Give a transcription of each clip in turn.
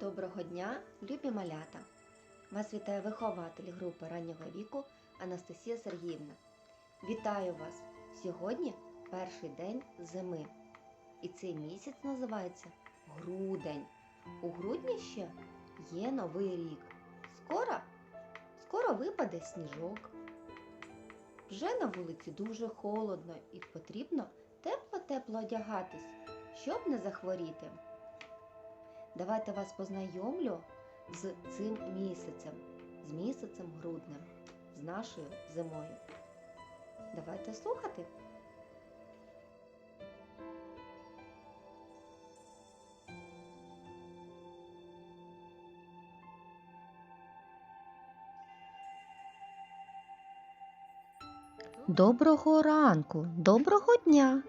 Доброго дня, любі малята! Вас вітає вихователь групи раннього віку Анастасія Сергіївна. Вітаю вас! Сьогодні перший день зими. І цей місяць називається грудень. У грудні ще є новий рік. Скоро, скоро випаде сніжок. Вже на вулиці дуже холодно і потрібно тепло-тепло одягатись, щоб не захворіти. Давайте вас познайомлю з цим місяцем, з місяцем груднем, з нашою зимою. Давайте слухати. Доброго ранку, доброго дня.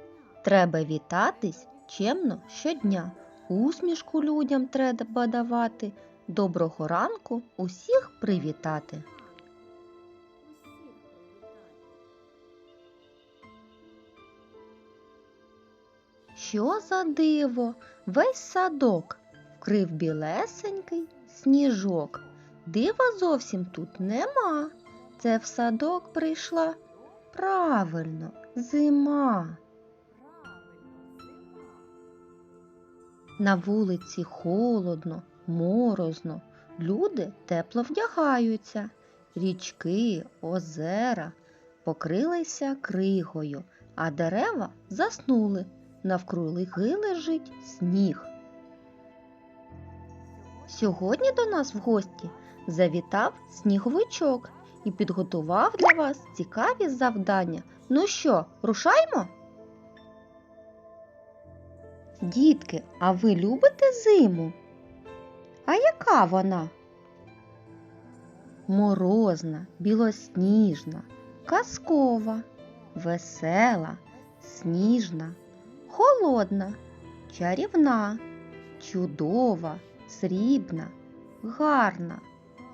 Треба вітатись чемно щодня. Усмішку людям треба давати. Доброго ранку усіх привітати. Що за диво? Весь садок вкрив білесенький сніжок. Дива зовсім тут нема. Це в садок прийшла правильно зима. На вулиці холодно, морозно, люди тепло вдягаються, річки, озера покрилися кригою, а дерева заснули, навкруги лежить сніг. Сьогодні до нас в гості завітав сніговичок і підготував для вас цікаві завдання. Ну що, рушаймо? Дітки, а ви любите зиму? А яка вона? Морозна, білосніжна, казкова, весела, сніжна, холодна, чарівна, чудова, срібна, гарна,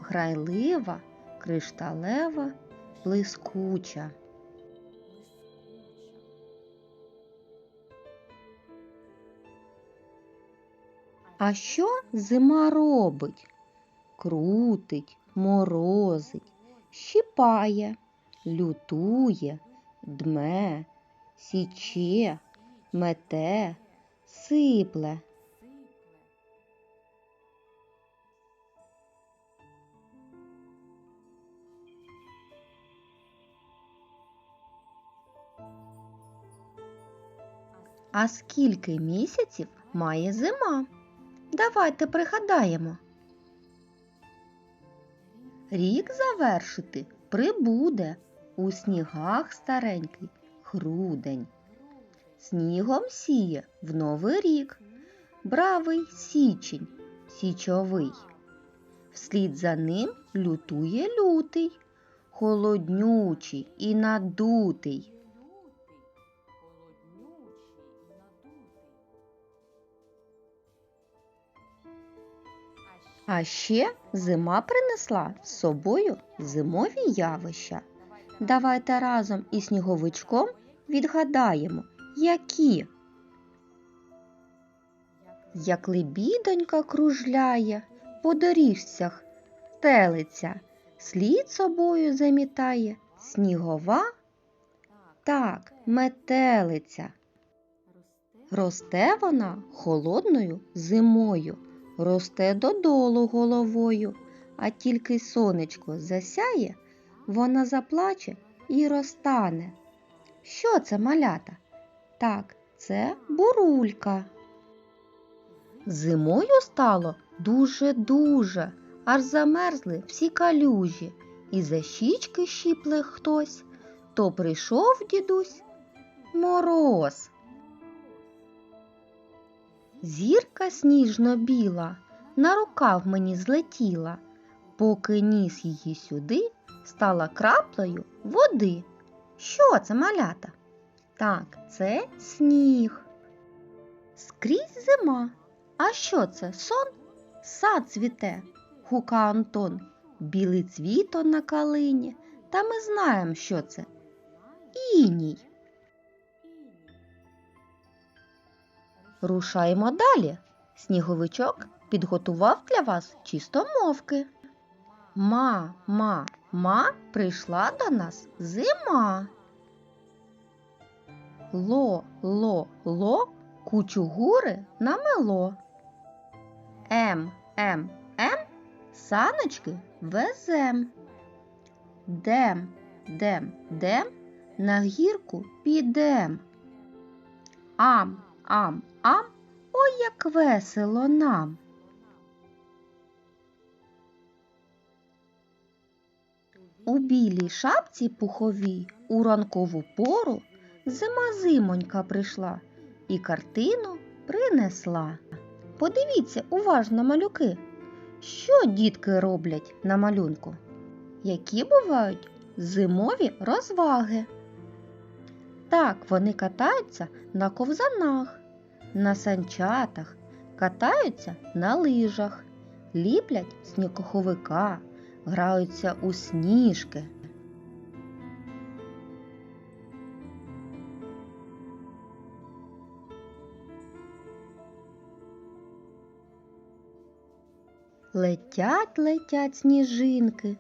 грайлива, кришталева, блискуча. А що зима робить? Крутить, морозить, щипає, лютує, дме, січе, мете, сипле. А скільки місяців має зима? Давайте пригадаємо. Рік завершити прибуде у снігах старенький грудень. Снігом сіє в новий рік, бравий січень, січовий. Вслід за ним лютує лютий, холоднючий і надутий. А ще зима принесла з собою зимові явища. Давайте разом із сніговичком відгадаємо, які. Як лебідонька кружляє, по доріжцях телиця, слід собою замітає снігова, так, метелиця. Росте вона холодною зимою, росте додолу головою, а тільки сонечко засяє, вона заплаче і розтане. Що це малята? Так, це бурулька. Зимою стало дуже-дуже, аж замерзли всі калюжі, і за щічки щіпле хтось, то прийшов дідусь мороз. Зірка сніжно-біла на рукав мені злетіла, поки ніс її сюди, стала краплею води. Що це малята? Так, це сніг. Скрізь зима. А що це? Сон? Сад цвіте, гука Антон. Білий цвіто на калині. Та ми знаємо, що це. Іній. Рушаємо далі. Сніговичок підготував для вас чистомовки. Ма, ма, ма прийшла до нас зима. Ло, ло, ло, кучугури намело. Ем, ем, ем, саночки везем. Дем, дем, дем, на гірку підем. Ам, ам, ам, ой, як весело нам. У білій шапці пуховій у ранкову пору зима зимонька прийшла і картину принесла. Подивіться уважно, малюки, що дітки роблять на малюнку, які бувають зимові розваги. Так, вони катаються на ковзанах, на санчатах, катаються на лижах, ліплять снігоховика, граються у сніжки. Летять, летять сніжинки,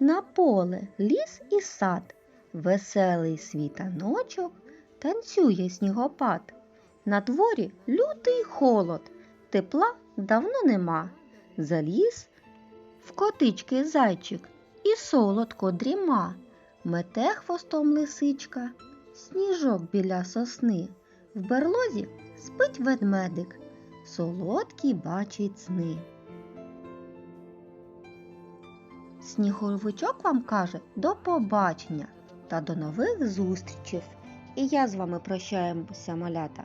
на поле, ліс і сад, веселий світаночок, танцює снігопад. На дворі лютий холод, тепла давно нема. Заліз в котички зайчик і солодко дріма. Мете хвостом лисичка, сніжок біля сосни. В берлозі спить ведмедик, солодкі бачить сни. Сніговичок вам каже до побачення та до нових зустрічей. І я з вами прощаємося, малята.